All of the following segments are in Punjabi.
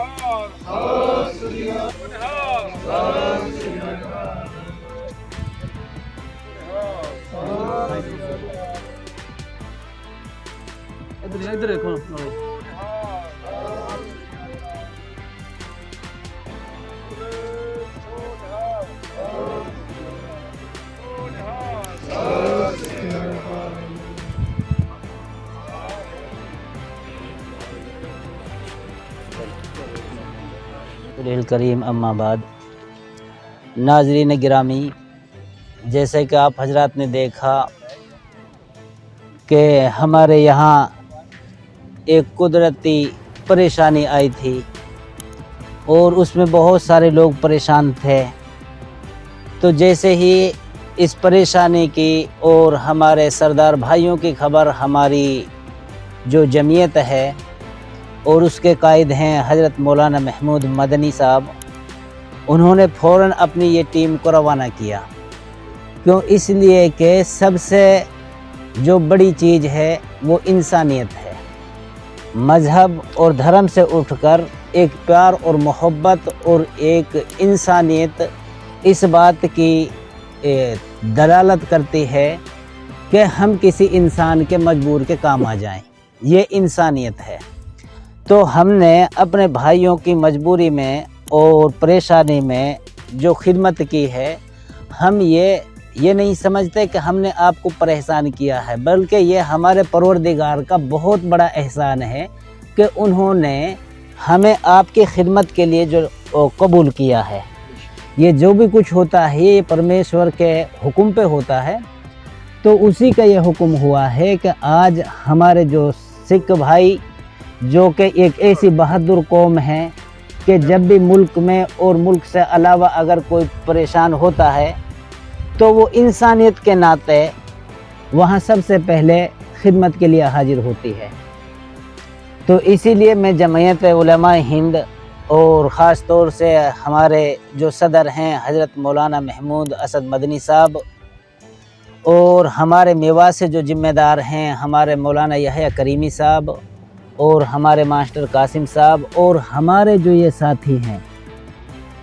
ਨਿਹਾਲ ਸਤਿ ਸ੍ਰੀ ਅਕਾਲ ਨਿਹਾਲ ਸਤਿ ਸ੍ਰੀ ਅਕਾਲ ਇੱਧਰ ਇੱਧਰ ਦੇਖੋ करीम अम्माबाद नाजरीन ग्रामी, जैसे कि आप हजरात ने देखा कि हमारे यहाँ एक कुदरती परेशानी आई थी और उसमें बहुत सारे लोग परेशान थे। तो जैसे ही इस परेशानी की और हमारे सरदार भाइयों की खबर, हमारी जो जमीयत है और उसके कायद हैं हज़रत मौलाना महमूद मदनी साहब। उन्होंने फ़ौर अपनी ये टीम को रवाना किया। क्यों? इसलिए कि सबसे जो बड़ी चीज़ है, वो इंसानियत है। मज़हब और धर्म से उठकर एक प्यार और मोहब्बत और एक इंसानियत इस बात की दलालत करती है कि हम किसी इंसान के मजबूर के काम आ जाएँ। ये इंसानियत है। तो हमने अपने भाइयों की मजबूरी में और परेशानी में जो खिदमत की है, हम ये ये नहीं समझते कि हमने आपको परेशान किया है, बल्कि ये हमारे परवरदिगार का बहुत बड़ा एहसान है कि उन्होंने हमें आपकी खिदमत के लिए जो कबूल किया है। ये जो भी कुछ होता है, ये परमेश्वर के हुक्म पे होता है। तो उसी का ये हुक्म हुआ है कि आज हमारे जो सिख भाई जो कि एक ऐसी बहादुर कौम है कि जब भी मुल्क में और मुल्क से अलावा अगर कोई परेशान होता है तो वो इंसानियत के नाते वहाँ सबसे पहले खिदमत के लिए हाजिर होती है। तो इसीलिए मैं जमयत हिंद और ख़ास तौर से हमारे जो सदर हैं, हज़रत मौलाना महमूद असद मदनी साहब और हमारे मेवा से जो ज़िम्मेदार हैं, हमारे मौलाना यहया करीमी साहब और हमारे मास्टर कासिम साहब और हमारे जो ये साथी हैं,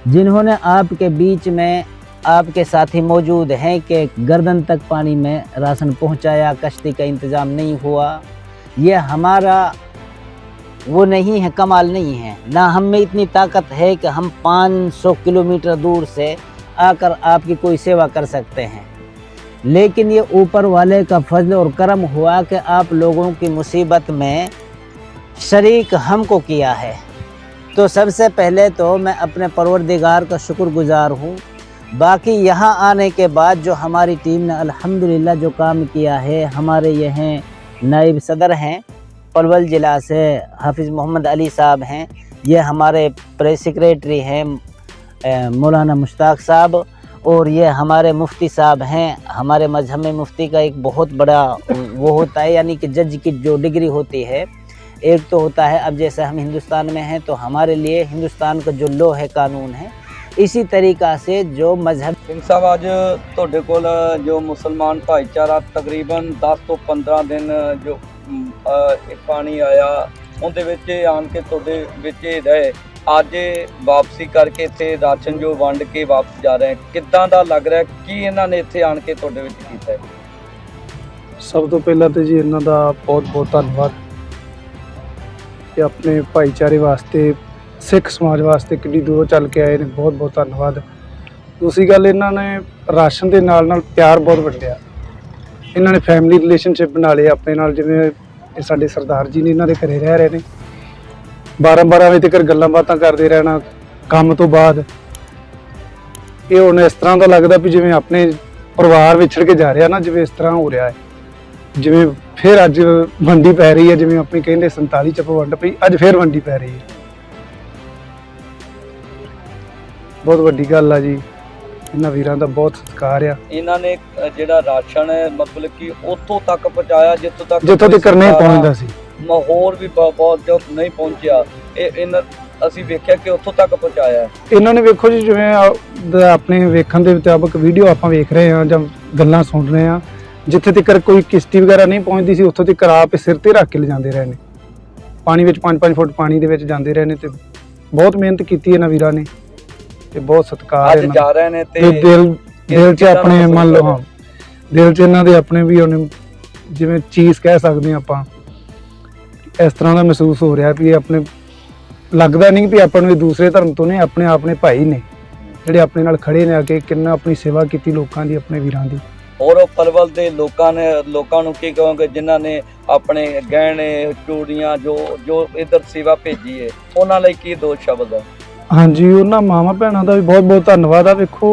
जिन्होंने आपके बीच में आपके साथी मौजूद हैं कि गर्दन तक पानी में राशन पहुँचाया, कश्ती का इंतज़ाम नहीं हुआ, ये हमारा वो नहीं है, कमाल नहीं है। ना हम में इतनी ताकत है कि हम 500 किलोमीटर दूर से आकर आपकी कोई सेवा कर सकते हैं। लेकिन ये ऊपर वाले का फजल और करम हुआ कि आप लोगों की मुसीबत में शरीक हमको किया है। तो सबसे पहले तो मैं अपने परवरदिगार का शुक्रगुजार हूँ। बाकी यहाँ आने के बाद जो हमारी टीम ने अल्हम्दुलिल्लाह जो काम किया है, हमारे ये हैं नाइब सदर हैं, पलवल ज़िला से हाफिज़ मोहम्मद अली साहब हैं, ये हमारे प्रेस सेक्रेटरी हैं मौलाना मुश्ताक साहब, और ये हमारे मुफ्ती साहब हैं। हमारे मज़हब में मुफ्ती का एक बहुत बड़ा वो होता है, यानी कि जज की जो डिग्री होती है एक तो होता है अब जैसे हम हिंदुस्तान में हैं तो हमारे लिए हिंदुस्तान का जो लो है कानून है इसी तरीक़ा से जो मजहब ਸਿੰਘ ਸਾਹਿਬ ਅੱਜ ਤੁਹਾਡੇ ਕੋਲ ਜੋ ਮੁਸਲਮਾਨ ਭਾਈਚਾਰਾ ਤਕਰੀਬਨ 10 ਤੋਂ 15 ਦਿਨ ਜੋ ਅਮ, ਅਹ, ਇਹ ਪਾਣੀ ਆਇਆ ਉਹਦੇ ਵਿੱਚ ਇਹ ਆਣ ਕੇ ਤੁਹਾਡੇ ਵਿੱਚ ਇਹ ਰਹੇ ਅੱਜ ਇਹ ਵਾਪਸੀ ਕਰਕੇ ਇੱਥੇ ਰਾਸ਼ਨ ਜੋ ਵੰਡ ਕੇ ਵਾਪਸ ਜਾ ਰਹੇ ਕਿੱਦਾਂ ਦਾ ਲੱਗ ਰਿਹਾ ਕੀ ਇਹਨਾਂ ਨੇ ਇੱਥੇ ਆਣ ਕੇ ਤੁਹਾਡੇ ਵਿੱਚ ਕੀਤਾ ਹੈ ਸਭ ਤੋਂ ਪਹਿਲਾਂ ਤੇ ਜੀ ਇਹਨਾਂ ਦਾ ਬਹੁਤ ਬਹੁਤ ਧੰਨਵਾਦ ਕਿ ਆਪਣੇ ਭਾਈਚਾਰੇ ਵਾਸਤੇ, ਸਿੱਖ ਸਮਾਜ ਵਾਸਤੇ ਕਿੰਨੀ ਦੂਰੋਂ ਚੱਲ ਕੇ ਆਏ ਨੇ। ਬਹੁਤ ਬਹੁਤ ਧੰਨਵਾਦ। ਦੂਸਰੀ ਗੱਲ, ਇਹਨਾਂ ਨੇ ਰਾਸ਼ਨ ਦੇ ਨਾਲ ਨਾਲ ਪਿਆਰ ਬਹੁਤ ਵੰਡਿਆ। ਇਹਨਾਂ ਨੇ ਫੈਮਿਲੀ ਰਿਲੇਸ਼ਨਸ਼ਿਪ ਬਣਾ ਲਏ ਆਪਣੇ ਨਾਲ, ਜਿਵੇਂ ਇਹ ਸਾਡੇ ਸਰਦਾਰ ਜੀ ਨੇ ਇਹਨਾਂ ਦੇ ਘਰੇ ਰਹਿ ਰਹੇ ਨੇ। 12 12 ਵਜੇ ਤੱਕ ਗੱਲਾਂ ਬਾਤਾਂ ਕਰਦੇ ਰਹਿਣਾ, ਕੰਮ ਤੋਂ ਬਾਅਦ। ਇਹ ਹੁਣ ਇਸ ਤਰ੍ਹਾਂ ਦਾ ਲੱਗਦਾ ਵੀ ਜਿਵੇਂ ਆਪਣੇ ਪਰਿਵਾਰ ਵਿਛੜ ਕੇ ਜਾ ਰਿਹਾ ਨਾ, ਜਿਵੇਂ ਇਸ ਤਰ੍ਹਾਂ ਹੋ ਰਿਹਾ ਹੈ। ਜਿਵੇਂ ਫਿਰ ਅੱਜ ਵੰਡੀ ਪੈ ਰਹੀ ਹੈ ਜਿਵੇਂ ਆਪਣੀ ਕਹਿੰਦੇ 47 ਚ ਵੰਡ ਪਈ ਅੱਜ ਫਿਰ ਵੰਡੀ ਪੈ ਰਹੀ ਹੈ। ਬਹੁਤ ਵੱਡੀ ਗੱਲ ਆ ਜੀ। ਇਹਨਾਂ ਵੀਰਾਂ ਦਾ ਬਹੁਤ ਸਤਿਕਾਰ ਆ। ਇਹਨਾਂ ਨੇ ਅ, ਜਿਹੜਾ ਰਾਸ਼ਨ ਹੈ ਮਤਲਬ ਕਿ ਉੱਥੋਂ ਤੱਕ ਪਹੁੰਚਾਇਆ ਜਿੱਥੋਂ ਤੱਕ ਜਿੱਥੋਂ ਕੋਈ ਤੱਕ ਨਹੀਂ ਸਰਕਾਰਾਂ, ਪਹੁੰਚਦਾ ਸੀ। ਮਾਹੌਲ ਵੀ ਬ- ਬਹੁਤ ਜੋ ਨਹੀਂ ਪਹੁੰਚਿਆ। ਇਹ ਇਹਨਾਂ ਅਸੀਂ ਵੇਖਿਆ ਕਿ ਉੱਥੋਂ ਤੱਕ ਪਹੁੰਚਾਇਆ ਹੈ। ਇਹਨਾਂ ਨੇ ਵੇਖੋ ਜੀ ਜਿਵੇਂ ਆ- ਦ- ਆਪਣੇ ਵੇਖਣ ਦੇ ਮੁਤਾਬਕ ਵੀਡੀਓ ਆਪਾਂ ਵੇਖ ਰਹੇ ਹਾਂ ਜਾਂ ਗੱਲਾਂ ਸੁਣ ਰਹੇ ਹਾਂ। ਜਿੱਥੇ ਤੱਕ ਕੋਈ ਕਿਸ਼ਤੀ ਵਗੈਰਾ ਨਹੀਂ ਪਹੁੰਚਦੀ ਸੀ ਉੱਥੋਂ ਤੱਕ ਆਪ ਸਿਰ ਤੇ ਰੱਖ ਕੇ ਲਿਜਾਂਦੇ ਰਹੇ ਨੇ। ਪਾਣੀ ਵਿੱਚ 5-5 ਫੁੱਟ ਪਾਣੀ ਦੇ ਵਿੱਚ ਜਾਂਦੇ ਰਹੇ ਨੇ ਤੇ ਬਹੁਤ ਮਿਹਨਤ ਕੀਤੀ ਇਹਨਾਂ ਵੀਰਾਂ ਨੇ ਤੇ ਬਹੁਤ ਸਤਿਕਾਰ ਅੱਜ ਜਾ ਰਹੇ ਨੇ ਤੇ ਦਿਲ ਦਿਲ 'ਚ ਆਪਣੇ ਮੰਨ ਲਓ ਹਾਂ। ਦਿਲ 'ਚ ਇਹਨਾਂ ਦੇ ਆਪਣੇ ਵੀ ਉਹਨੇ ਜਿਵੇਂ ਚੀਜ਼ ਕਹਿ ਸਕਦੇ ਹਾਂ ਆਪਾਂ। ਇਸ ਤਰ੍ਹਾਂ ਦਾ ਮਹਿਸੂਸ ਹੋ ਰਿਹਾ ਵੀ ਆਪਣੇ ਲੱਗਦਾ ਨਹੀਂ ਵੀ ਆਪਾਂ ਨੂੰ ਇਹ ਦੂਸਰੇ ਧਰਮ ਤੋਂ ਨੇ ਆਪਣੇ ਆਪਣੇ ਭਾਈ ਨੇ। ਜਿਹੜੇ ਆਪਣੇ ਨਾਲ ਖੜੇ ਨੇ ਆ ਕੇ ਕਿੰਨਾ ਆਪਣੀ ਸੇਵਾ ਕੀਤੀ ਲੋਕਾਂ ਦੀ ਆਪਣੇ ਵੀਰਾਂ ਦੀ। ਔਰ ਉਹ ਪਲਵਲ ਦੇ ਲੋਕਾਂ ਨੇ ਲੋਕਾਂ ਨੂੰ ਕੀ ਕਹੋਗੇ ਜਿਨ੍ਹਾਂ ਨੇ ਆਪਣੇ ਗਹਿਣੇ ਚੂੜੀਆਂ ਜੋ ਜੋ ਇਧਰ ਸੇਵਾ ਭੇਜੀ ਹੈ ਉਹਨਾਂ ਲਈ ਕੀ ਦੋ ਸ਼ਬਦ ਹੈ ਹਾਂਜੀ ਉਹਨਾਂ ਮਾਵਾਂ ਭੈਣਾਂ ਦਾ ਵੀ ਬਹੁਤ ਬਹੁਤ ਧੰਨਵਾਦ ਆ। ਵੇਖੋ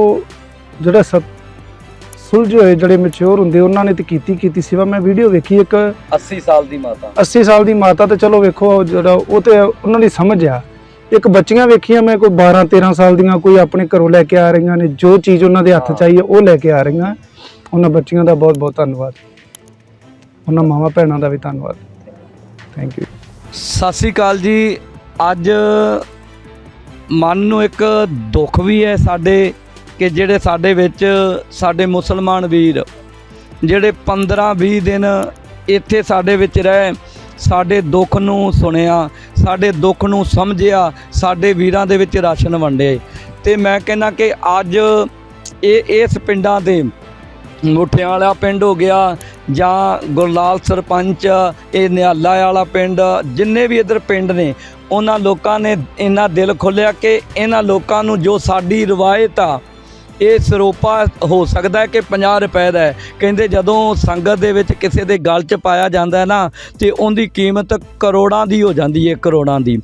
ਜਿਹੜੇ ਸੁਲਝੇ ਹੋਏ ਜਿਹੜੇ ਮੈਚੁਰ ਹੁੰਦੇ ਉਹਨਾਂ ਨੇ ਤੇ ਕੀਤੀ ਕੀਤੀ ਸੇਵਾ। ਮੈਂ ਵੀਡੀਓ ਵੇਖੀ ਇੱਕ 80 ਸਾਲ ਦੀ ਮਾਤਾ। 80 ਸਾਲ ਦੀ ਮਾਤਾ ਤੇ ਚਲੋ ਵੇਖੋ ਜਿਹੜਾ ਉਹ ਤੇ ਉਹਨਾਂ ਦੀ ਸਮਝ ਆ। ਇੱਕ ਬੱਚੀਆਂ ਵੇਖੀਆਂ ਮੈਂ ਕੋਈ 12 13 ਸਾਲ ਦੀਆਂ ਕੋਈ ਆਪਣੇ ਘਰੋਂ ਲੈ ਕੇ ਆ ਰਹੀਆਂ ਨੇ ਜੋ ਚੀਜ਼ ਉਹਨਾਂ ਦੇ ਹੱਥ। ਚਾਹੀਏ ਉਹ ਲੈ ਕੇ ਆ ਰਹੀਆਂ। ਉਹਨਾਂ ਬੱਚੀਆਂ ਦਾ ਬਹੁਤ ਬਹੁਤ ਧੰਨਵਾਦ। ਉਹਨਾਂ ਮਾਵਾਂ ਭੈਣਾਂ ਦਾ ਵੀ ਧੰਨਵਾਦ। ਥੈਂਕ ਯੂ ਸਤਿ ਸ੍ਰੀ ਅਕਾਲ ਜੀ। ਅੱਜ ਮਨ ਨੂੰ ਇੱਕ ਦੁੱਖ ਵੀ ਹੈ ਸਾਡੇ ਕਿ ਜਿਹੜੇ ਸਾਡੇ ਵਿੱਚ ਸਾਡੇ ਮੁਸਲਮਾਨ ਵੀਰ, ਜਿਹੜੇ 15 20 ਦਿਨ ਇੱਥੇ ਸਾਡੇ ਵਿੱਚ ਰਹਿ, ਸਾਡੇ ਦੁੱਖ ਨੂੰ ਸੁਣਿਆ, ਸਾਡੇ ਦੁੱਖ ਨੂੰ ਸਮਝਿਆ, ਸਾਡੇ ਵੀਰਾਂ ਦੇ ਵਿੱਚ ਰਾਸ਼ਨ ਵੰਡੇ। ਤੇ ਮੈਂ ਕਹਿੰਦਾ ਕਿ ਅੱਜ ਇਹ ਇਸ ਪਿੰਡਾਂ ਦੇ ਮੁੱਠਿਆਂ ਵਾਲਾ ਪਿੰਡ ਹੋ ਗਿਆ ਜਾਂ ਗੁਰਲਾਲ ਸਰਪੰਚ, ਇਹ ਨਿਹਾਲਾ ਵਾਲਾ ਪਿੰਡ, ਜਿੰਨੇ ਵੀ ਇਧਰ ਪਿੰਡ ਨੇ, ਉਹਨਾਂ ਲੋਕਾਂ ਨੇ ਇੰਨਾ ਦਿਲ ਖੋਲਿਆ ਕਿ ਇਹਨਾਂ ਲੋਕਾਂ ਨੂੰ ਜੋ ਸਾਡੀ ਰਵਾਇਤ ਆ, ਇਹ ਸਰੋਪਾ ਹੋ ਸਕਦਾ ਕਿ 50 ਰੁਪਏ ਦਾ ਕਹਿੰਦੇ ਜਦੋਂ ਸੰਗਤ ਦੇ ਵਿੱਚ ਕਿਸੇ ਦੇ ਗਲ 'ਚ ਪਾਇਆ ਜਾਂਦਾ ਨਾ, ਤੇ ਉਹਦੀ ਕੀਮਤ ਕਰੋੜਾਂ ਦੀ ਹੋ ਜਾਂਦੀ ਹੈ ਕਰੋੜਾਂ ਦੀ।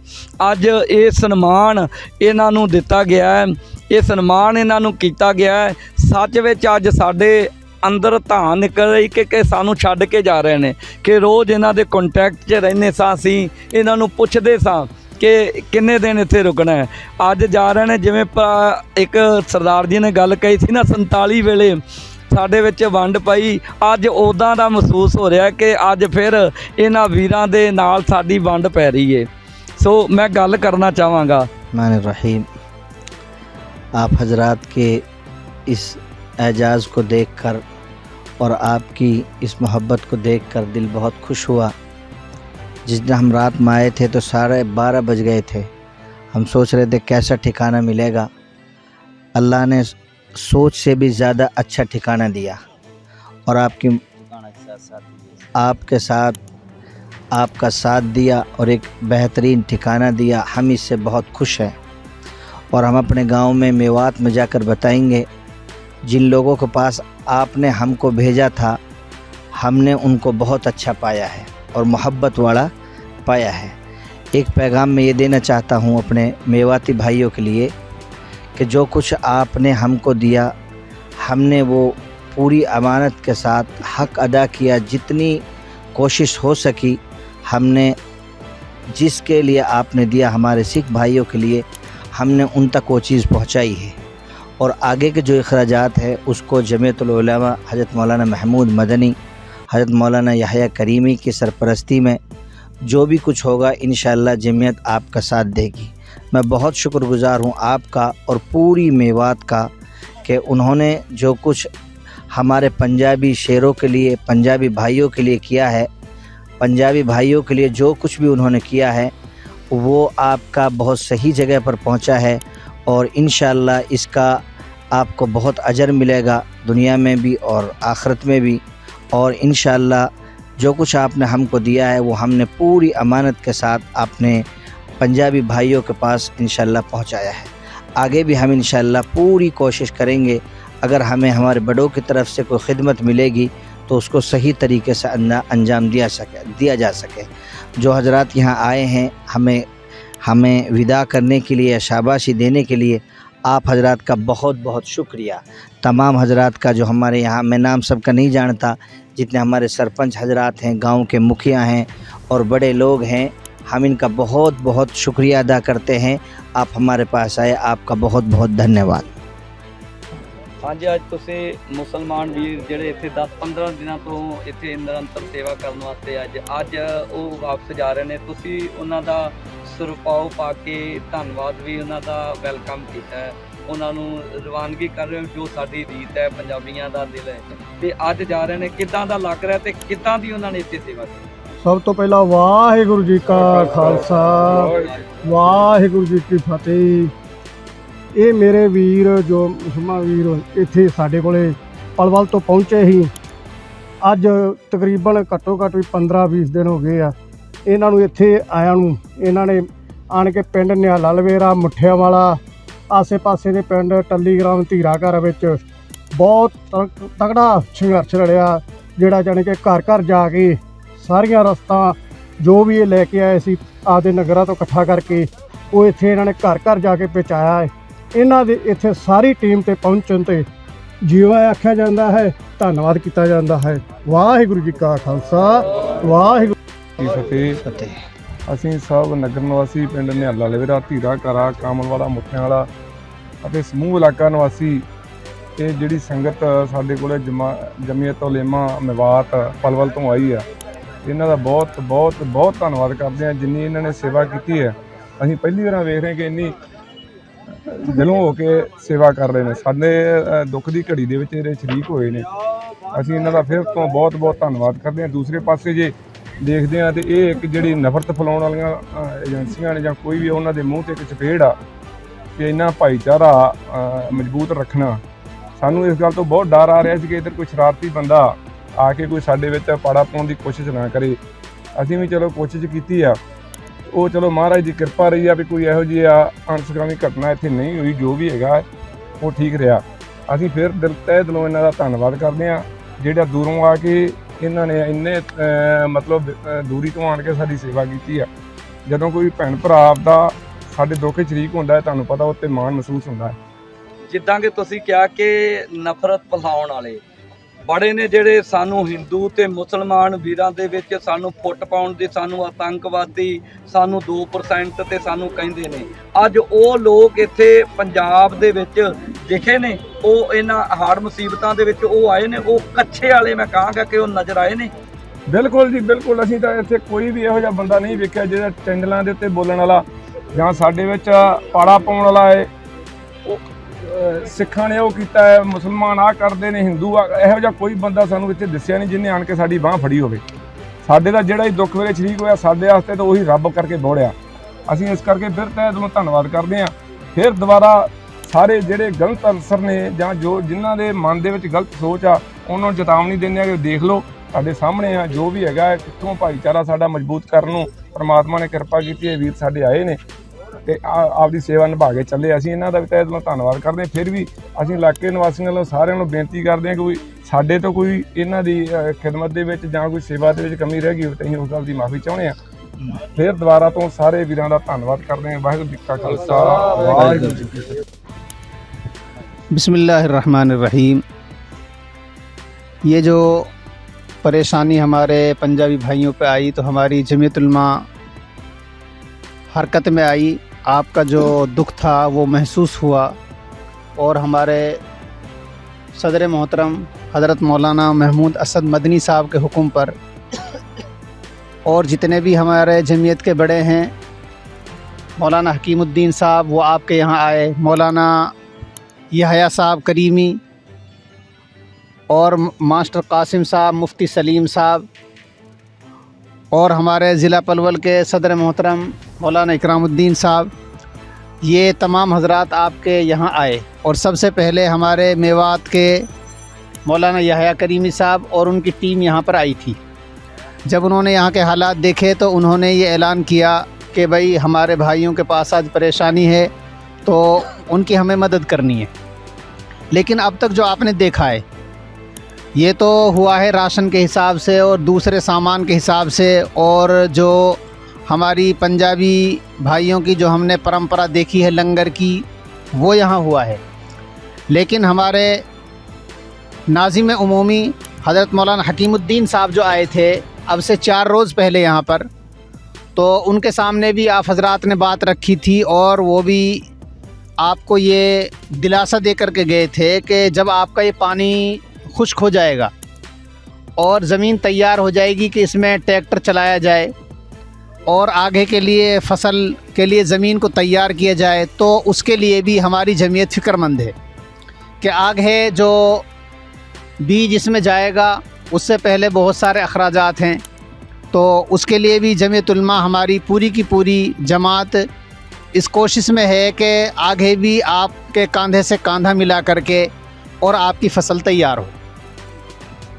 ਅੱਜ ਇਹ ਸਨਮਾਨ ਇਹਨਾਂ ਨੂੰ ਦਿੱਤਾ ਗਿਆ ਹੈ, ਇਹ ਸਨਮਾਨ ਇਹਨਾਂ ਨੂੰ ਕੀਤਾ ਗਿਆ ਹੈ। ਸੱਚ ਵਿੱਚ ਅੱਜ ਸਾਡੇ ਅੰਦਰ ਧਾਂ ਨਿਕਲ ਰਹੀ ਕਿ ਕਿ ਸਾਨੂੰ ਛੱਡ ਕੇ ਜਾ ਰਹੇ ਨੇ। ਕਿ ਰੋਜ਼ ਇਹਨਾਂ ਦੇ ਕੰਟੈਕਟ 'ਚ ਰਹਿੰਦੇ ਸਾਂ ਅਸੀਂ, ਇਹਨਾਂ ਨੂੰ ਪੁੱਛਦੇ ਸਾਂ ਕਿ ਕਿੰਨੇ ਦਿਨ ਇੱਥੇ ਰੁਕਣਾ ਹੈ। ਅੱਜ ਜਾ ਰਹੇ ਨੇ, ਜਿਵੇਂ ਇੱਕ ਸਰਦਾਰ ਜੀ ਨੇ ਗੱਲ ਕਹੀ ਸੀ ਨਾ 47 ਵੇਲੇ ਸਾਡੇ ਵਿੱਚ ਵੰਡ ਪਈ। ਅੱਜ ਉਦਾਂ ਦਾ ਮਹਿਸੂਸ ਹੋ ਰਿਹਾ ਕਿ ਅੱਜ ਫਿਰ ਇਹਨਾਂ ਵੀਰਾਂ ਦੇ ਨਾਲ ਸਾਡੀ ਵੰਡ ਪੈ ਰਹੀ ਏ। ਸੋ ਮੈਂ ਗੱਲ ਕਰਨਾ ਚਾਹਾਂਗਾ। ਮਾਨ ਰਹੀਮ, ਆਪ ਹਜ਼ਰਤ ਕੇ ਇਸ एजाज़ को देखकर और आपकी इस मोहब्बत को देखकर दिल बहुत खुश हुआ। जिस दिन हम रात में आए थे तो साढ़े बारह बज गए थे। हम सोच रहे थे कैसा ठिकाना मिलेगा। अल्लाह ने सोच से भी ज़्यादा अच्छा ठिकाना दिया। और आपकी आपके साथ आपका साथ दिया और एक बेहतरीन ठिकाना दिया। हम इससे बहुत खुश हैं। और हम अपने गाँव में मेवात में जाकर बताएँगे जिन लोगों के पास आपने हमको भेजा था, हमने उनको बहुत अच्छा पाया है और मोहब्बत वाला पाया है। एक पैगाम मैं ये देना चाहता हूँ अपने मेवाती भाइयों के लिए कि जो कुछ आपने हमको दिया, हमने वो पूरी अमानत के साथ हक अदा किया, जितनी कोशिश हो सकी, हमने जिसके लिए आपने दिया हमारे सिख भाइयों के लिए, हमने उन तक वो चीज़ पहुँचाई है। और आगे के जो अखराज हैं, उसको जमीयतुलमा हज़रत मौलाना महमूद मदनी, हज़रत मौलाना यहया करीमी की सरपरस्ती में जो भी कुछ होगा इन जमीयत आपका साथ देगी। मैं बहुत शुक्रगुज़ार हूँ आपका और पूरी मेवात का कि उन्होंने जो कुछ हमारे पंजाबी शेरों के लिए, पंजाबी भाइयों के लिए किया है, पंजाबी भाइयों के लिए जो कुछ भी उन्होंने किया है, वो आपका बहुत सही जगह पर पहुँचा है और इन इसका आपको बहुत अजर मिलेगा दुनिया में भी और आखरत में भी। और इन जो कुछ आपने हमको दिया है, वो हमने पूरी अमानत के साथ अपने पंजाबी भाइयों के पास इन पहुँचाया है। आगे भी हम इन पूरी कोशिश करेंगे। अगर हमें हमारे बड़ों की तरफ़ से कोई खिदमत मिलेगी तो उसको सही तरीके से अंजा- अंजाम दिया सके, दिया जा सके। जो हजरात यहाँ आए हैं, हमें हमें विदा करने के लिए शाबाशी देने के लिए आप हजरात का बहुत बहुत शुक्रिया तमाम हजरात का जो हमारे यहाँ मैं नाम सबका नहीं जानता जितने हमारे सरपंच हजरात हैं गांव के मुखिया हैं और बड़े लोग हैं हम इनका बहुत बहुत शुक्रिया अदा करते हैं आप हमारे पास आए आपका बहुत बहुत धन्यवाद ਹਾਂਜੀ ਅੱਜ ਤੁਸੀਂ ਮੁਸਲਮਾਨ ਵੀਰ ਜਿਹੜੇ ਇੱਥੇ 10-15 ਦਿਨਾਂ ਤੋਂ ਇੱਥੇ ਨਿਰੰਤਰ ਸੇਵਾ ਕਰਨ ਵਾਸਤੇ ਅੱਜ ਅੱਜ ਉਹ ਵਾਪਸ ਜਾ ਰਹੇ ਨੇ ਤੁਸੀਂ ਉਹਨਾਂ ਦਾ ਸਰਪਾਉ ਪਾ ਕੇ ਧੰਨਵਾਦ ਵੀ ਉਹਨਾਂ ਦਾ ਵੈਲਕਮ ਕੀਤਾ ਹੈ। ਉਹਨਾਂ ਨੂੰ ਰਵਾਨਗੀ ਕਰ ਰਹੇ ਹੋ ਜੋ ਸਾਡੀ ਰੀਤ ਹੈ ਪੰਜਾਬੀਆਂ ਦਾ ਦਿਲ ਹੈ। ਤੇ ਅੱਜ ਜਾ ਰਹੇ ਨੇ ਕਿੱਦਾਂ ਦਾ ਲੱਗ ਰਿਹਾ ਤੇ ਕਿੱਦਾਂ ਦੀ ਉਹਨਾਂ ਨੇ ਇੱਥੇ ਸੇਵਾ ਕੀਤੀ? ਸਭ ਤੋਂ ਪਹਿਲਾਂ ਵਾਹਿਗੁਰੂ ਜੀ ਕਾ ਖਾਲਸਾ ਵਾਹਿਗੁਰੂ। ਜੀ ਕੀ ਫਤਿਹ। ਇਹ ਮੇਰੇ ਵੀਰ ਜੋ ਮੁਸਲਮਾਨ ਵੀਰ ਇੱਥੇ ਸਾਡੇ ਕੋਲੇ ਪਲਵਲ ਤੋਂ ਪਹੁੰਚੇ ਸੀ। ਅੱਜ ਤਕਰੀਬਨ ਘੱਟੋ ਘੱਟ ਵੀ 15-20 ਦਿਨ ਹੋ ਗਏ ਆ। ਇਹਨਾਂ ਨੂੰ ਇੱਥੇ ਆਇਆਂ ਨੂੰ, ਇਹਨਾਂ ਨੇ ਆਣ ਕੇ ਪਿੰਡ ਨਿਹਾਲਾ ਲਵੇਰਾ ਮੁੱਠਿਆਂ ਵਾਲਾ ਆਸੇ-ਪਾਸੇ ਦੇ ਪਿੰਡ ਟੱਲੀਗ੍ਰਾਮ ਧੀਰਾਘਰ ਵਿੱਚ ਬਹੁਤ ਤਕੜਾ ਸੰਘਰਸ਼ ਲੜਿਆ, ਜਿਹੜਾ ਜਾਣੀ ਕਿ ਘਰ ਘਰ ਜਾ ਕੇ ਸਾਰੀਆਂ ਰਸਤਾਂ ਜੋ ਵੀ ਇਹ ਲੈ ਕੇ ਆਏ ਸੀ, ਆਪਦੇ ਨਗਰਾਂ ਤੋਂ ਇਕੱਠਾ ਕਰਕੇ ਉਹ ਇੱਥੇ ਇਹਨਾਂ ਨੇ ਘਰ ਘਰ ਜਾ ਕੇ ਪਹੁੰਚਾਇਆ ਹੈ। ਇਹਨਾਂ ਦੇ ਇੱਥੇ ਸਾਰੀ ਟੀਮ ਤੇ ਪਹੁੰਚਣ ਤੇ ਜੀਵਾ ਆਖਿਆ ਜਾਂਦਾ ਹੈ, ਧੰਨਵਾਦ ਕੀਤਾ ਜਾਂਦਾ ਹੈ। ਵਾਹਿਗੁਰੂ ਜੀ ਕਾ ਖਾਲਸਾ, ਵਾਹਿਗੁਰੂ ਕੀ ਫਤਿਹ ਫਤਿਹ ਅਸੀਂ ਸਭ ਨਗਰ ਨਿਵਾਸੀ ਪਿੰਡ ਨਿਹਾਲਾ ਲਵੇਰਾ ਧੀਰਾ ਕਰਾ ਕਾਮਲਵਾੜਾ ਮੁੱਠਿਆਂਵਾਲਾ ਅਤੇ ਸਮੂਹ ਇਲਾਕਾ ਨਿਵਾਸੀ ਇਹ ਜਿਹੜੀ ਸੰਗਤ ਸਾਡੇ ਕੋਲੇ ਜਮਾ- ਜਮੀਅਤ ਉਲੇਮਾ ਮਿਵਾਤ ਪਲਵਲ ਤੋਂ ਆਈ ਆ ਇਹਨਾਂ ਦਾ ਬਹੁਤ ਬਹੁਤ ਬਹੁਤ ਧੰਨਵਾਦ ਕਰਦੇ ਆ ਜਿੰਨੀ ਇਹਨਾਂ ਨੇ ਸੇਵਾ ਕੀਤੀ ਹੈ। ਅਸੀਂ ਪਹਿਲੀ ਵਾਰ ਵੇਖ ਰਹੇ ਕਿ ਇੰਨੀ ਦਿਲੋਂ ਹੋ ਕੇ ਸੇਵਾ ਕਰ ਰਹੇ ਨੇ। ਸਾਡੇ ਦੁੱਖ ਦੀ ਘੜੀ ਦੇ ਵਿੱਚ ਇਹਦੇ ਸ਼ਰੀਕ ਹੋਏ ਨੇ ਅਸੀਂ ਇਹਨਾਂ ਦਾ ਫਿਰ ਤੋਂ ਬਹੁਤ ਬਹੁਤ ਧੰਨਵਾਦ ਕਰਦੇ ਹਾਂ। ਦੂਸਰੇ ਪਾਸੇ ਜੇ ਦੇਖਦੇ ਹਾਂ ਤੇ ਇਹ ਇੱਕ ਜਿਹੜੀ ਨਫ਼ਰਤ ਫੈਲਾਉਣ ਵਾਲੀਆਂ ਏਜੰਸੀਆਂ ਨੇ ਜਾਂ ਕੋਈ ਵੀ ਉਹਨਾਂ ਦੇ ਮੂੰਹ ਤੇ ਇੱਕ ਚਪੇੜ ਆ ਕਿ ਇਹਨਾਂ ਭਾਈਚਾਰਾ ਮਜ਼ਬੂਤ ਰੱਖਣਾ। ਸਾਨੂੰ ਇਸ ਗੱਲ ਤੋਂ ਬਹੁਤ ਡਰ ਆ ਰਿਹਾ ਸੀ ਕਿ ਇੱਧਰ ਕੋਈ ਸ਼ਰਾਰਤੀ ਬੰਦਾ ਆ ਕੇ ਕੋਈ ਸਾਡੇ ਵਿੱਚ ਪਾੜਾ ਪਾਉਣ ਦੀ ਕੋਸ਼ਿਸ਼ ਨਾ ਕਰੇ। ਅਸੀਂ ਵੀ ਚਲੋ ਕੋਸ਼ਿਸ਼ ਕੀਤੀ ਆ। ਉਹ ਚਲੋ ਮਹਾਰਾਜ ਦੀ ਕਿਰਪਾ ਰਹੀ ਆ ਵੀ ਕੋਈ ਇਹੋ ਜਿਹੀ ਆ ਅਣਸੁਖਾਵੀ ਘਟਨਾ ਇੱਥੇ ਨਹੀਂ ਹੋਈ, ਜੋ ਵੀ ਹੈਗਾ, ਉਹ ਠੀਕ ਰਿਹਾ। ਅਸੀਂ ਫਿਰ ਦਿਲ ਤਹਿ ਦਿਲੋਂ ਇਹਨਾਂ ਦਾ ਧੰਨਵਾਦ ਕਰਦੇ ਆ ਜਿਹੜਾ ਦੂਰੋਂ ਆ ਕੇ ਇਹਨਾਂ ਨੇ ਇੰਨੇ ਅਹ, ਮਤਲਬ ਦੂਰੀ ਤੋਂ ਆਣ ਕੇ ਸਾਡੀ ਸੇਵਾ ਕੀਤੀ ਆ। ਜਦੋਂ ਕੋਈ ਭੈਣ ਭਰਾ ਆਪਦਾ ਸਾਡੇ ਦੁੱਖ ਸ਼ਰੀਕ ਹੁੰਦਾ ਹੈ ਤੁਹਾਨੂੰ ਪਤਾ ਉੱਤੇ ਮਾਣ ਮਹਿਸੂਸ ਹੁੰਦਾ ਹੈ। ਜਿੱਦਾਂ ਕਿ ਤੁਸੀਂ ਕਿਹਾ ਕਿ ਨਫ਼ਰਤ ਫੈਲਾਉਣ ਵਾਲੇ ਬੜੇ ਨੇ ਜਿਹੜੇ ਸਾਨੂੰ ਹਿੰਦੂ ਤੇ ਮੁਸਲਮਾਨ ਵੀਰਾਂ ਦੇ ਵਿੱਚ ਸਾਨੂੰ ਫੁੱਟ ਪਾਉਣ ਦੀ, ਸਾਨੂੰ ਆਤੰਕਵਾਦੀ ਸਾਨੂੰ 2% ਤੇ ਸਾਨੂੰ ਕਹਿੰਦੇ ਨੇ। ਅੱਜ ਉਹ ਲੋਕ ਇੱਥੇ ਪੰਜਾਬ ਦੇ ਵਿੱਚ ਦਿਖੇ ਨੇ, ਉਹ ਇਹਨਾਂ ਹਾੜ ਮੁਸੀਬਤਾਂ ਦੇ ਵਿੱਚ ਉਹ ਆਏ ਨੇ, ਉਹ ਕੱਛੇ ਵਾਲੇ ਮੈਂ ਕਹਾਂਗਾ ਕਿ ਉਹ ਨਜ਼ਰ ਆਏ ਨੇ। ਬਿਲਕੁਲ ਜੀ, ਬਿਲਕੁਲ। ਅਸੀਂ ਤਾਂ ਇੱਥੇ ਕੋਈ ਵੀ ਇਹੋ ਜਿਹਾ ਬੰਦਾ ਨਹੀਂ ਵੇਖਿਆ ਜਿਹੜਾ ਚੈਨਲਾਂ ਦੇ ਉੱਤੇ ਬੋਲਣ ਵਾਲਾ ਜਾਂ ਸਾਡੇ ਵਿੱਚ ਪਾੜਾ ਪਾਉਣ ਵਾਲਾ ਹੈ। ਉਹ ਸਿੱਖਾਂ ਨੇ ਉਹ ਕੀਤਾ ਹੈ ਮੁਸਲਮਾਨ ਆ ਕਰਦੇ ਨੇ ਹਿੰਦੂ ਆ ਇਹੋ ਜਿਹਾ ਕੋਈ ਬੰਦਾ ਸਾਨੂੰ ਇੱਥੇ ਦੱਸਿਆ ਨਹੀਂ ਜਿਹਨੇ ਆਣ ਕੇ ਸਾਡੀ ਬਾਹ ਫੜੀ ਹੋਵੇ। ਸਾਡੇ ਦਾ ਜਿਹੜਾ ਹੀ ਦੁੱਖ ਵੇਲੇ ਸ਼ਰੀਕ ਹੋਇਆ ਸਾਡੇ ਵਾਸਤੇ ਤਾਂ ਉਹੀ ਰੱਬ ਕਰਕੇ ਬੋੜਿਆ ਅਸੀਂ ਇਸ ਕਰਕੇ ਫਿਰ ਤਹਿ ਦਿਲੋਂ ਧੰਨਵਾਦ ਕਰਦੇ ਹਾਂ। ਫਿਰ ਦੁਬਾਰਾ ਸਾਰੇ ਜਿਹੜੇ ਗਲਤ ਅਨਸਰ ਨੇ ਜਾਂ ਜੋ ਜਿਨ੍ਹਾਂ ਦੇ ਮਨ ਦੇ ਵਿੱਚ ਗਲਤ ਸੋਚ ਆ ਉਹਨਾਂ ਨੂੰ ਚੇਤਾਵਨੀ ਦਿੰਦੇ ਆ ਕਿ ਦੇਖ ਲਓ ਸਾਡੇ ਸਾਹਮਣੇ ਆ ਜੋ ਵੀ ਹੈਗਾ ਹੈ, ਕਿੱਥੋਂ ਭਾਈਚਾਰਾ ਸਾਡਾ ਮਜ਼ਬੂਤ ਕਰਨ ਨੂੰ ਪਰਮਾਤਮਾ ਨੇ ਕਿਰਪਾ ਕੀਤੀ ਹੈ ਵੀਰ ਸਾਡੇ ਆਏ ਨੇ। ਤੇ ਆ- ਆਪਦੀ ਸੇਵਾ ਨਿਭਾ ਕੇ ਚੱਲੇ ਅਸੀਂ ਇਹਨਾਂ ਦਾ ਵੀ ਤਹਿ ਦਿਲੋਂ ਧੰਨਵਾਦ ਕਰਦੇ ਹਾਂ ਫਿਰ ਵੀ ਅਸੀਂ ਇਲਾਕੇ ਨਿਵਾਸੀਆਂ ਵੱਲੋਂ ਸਾਰਿਆਂ ਨੂੰ ਬੇਨਤੀ ਕਰਦੇ ਹਾਂ ਕਿ ਕੋਈ ਸਾਡੇ ਤੋਂ ਕੋਈ ਇਹਨਾਂ ਦੀ ਅ, ਖਿਦਮਤ ਦੇ ਵਿੱਚ ਜਾਂ ਕੋਈ ਸੇਵਾ ਦੇ ਵਿੱਚ ਕਮੀ ਰਹਿ ਗਈ ਹੋਵੇ ਤਾਂ ਅਸੀਂ ਉਸ ਗੱਲ ਦੀ ਮਾਫੀ ਚਾਹੁੰਦੇ ਹਾਂ ਫਿਰ ਦੁਬਾਰਾ ਤੋਂ ਸਾਰੇ ਵੀਰਾਂ ਦਾ ਧੰਨਵਾਦ ਕਰਦੇ ਹਾਂ ਵਾਹਿਗੁਰੂ ਜੀ ਕਾ ਖਾਲਸਾ ਵਾਹਿਗੁਰੂ ਜੀ ਕੀ ਫਤਿਹ बिसमीम ये जो परेशानी हमारे पंजाबी भाइयों पे आई तो हमारी जमीयतुलमा हरकत में आई आपका जो दुख था, वो महसूस हुआ। और हमारे सदर मोहतरम हज़रत मौलाना महमूद असद मदनी साहब के हुक्म पर और जितने भी हमारे जमीयत के बड़े हैं, मौलाना हकीमुद्दीन साहब, वो आपके यहाँ आए। मौलाना यहया साहब करीमी और मास्टर कासिम साहब, मुफ्ती सलीम साहब और हमारे ज़िला पलवल के सदर मोहतरम मौलाना इकरामुद्दीन साहब, ये तमाम हजरात आपके यहाँ आए। और सबसे पहले हमारे मेवात के मौलाना यहया करीमी साहब और उनकी टीम यहाँ पर आई थी। जब उन्होंने यहाँ के हालात देखे तो उन्होंने ये ऐलान किया कि भाई हमारे भाइयों के पास आज परेशानी है तो उनकी हमें मदद करनी है। लेकिन अब तक जो आपने देखा है ये तो हुआ है राशन के हिसाब से और दूसरे सामान के हिसाब से और जो हमारी पंजाबी भाइयों की जो हमने परंपरा देखी है लंगर की, वो यहाँ हुआ है। लेकिन हमारे नाजिम उमूमी हज़रत मौलाना हकीमुद्दीन साहब जो आए थे, अब से चार रोज़ पहले यहाँ पर तो उनके सामने भी आप हजरात ने बात रखी थी और वो भी आपको ये दिलासा दे करके गए थे कि जब आपका ये पानी खुश्क हो जाएगा। और ज़मीन तैयार हो जाएगी कि इसमें ट्रैक्टर चलाया जाए और आगे के लिए, फ़सल के लिए ज़मीन को तैयार किया जाए तो उसके लिए भी हमारी जमीयत फ़िक्रमंद है कि आगे जो बीज इसमें जाएगा, उससे पहले बहुत सारे अखराज हैं। तो उसके लिए भी जमीयतुलमा हमारी पूरी की पूरी जमात इस कोशिश में है कि आगे भी आपके कंधे से कंधा मिला करके और आपकी फ़सल तैयार हो।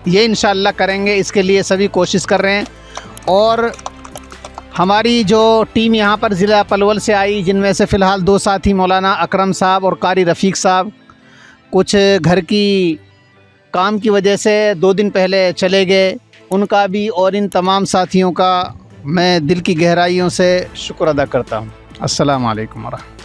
ये इन करेंगे, इसके लिए सभी कोशिश कर रहे हैं। और हमारी जो टीम यहाँ पर ज़िला पलवल से आई, जिनमें से फ़िलहाल दो साथी, मौलाना अकरम साहब और कारी रफ़ीक साहब, कुछ घर की काम की वजह से दो दिन पहले चले गए। उनका भी और इन तमाम साथियों का मैं दिल की गहराइयों से शुक्र अदा करता हूँ। वालेकुम वरहमतुल्लाह।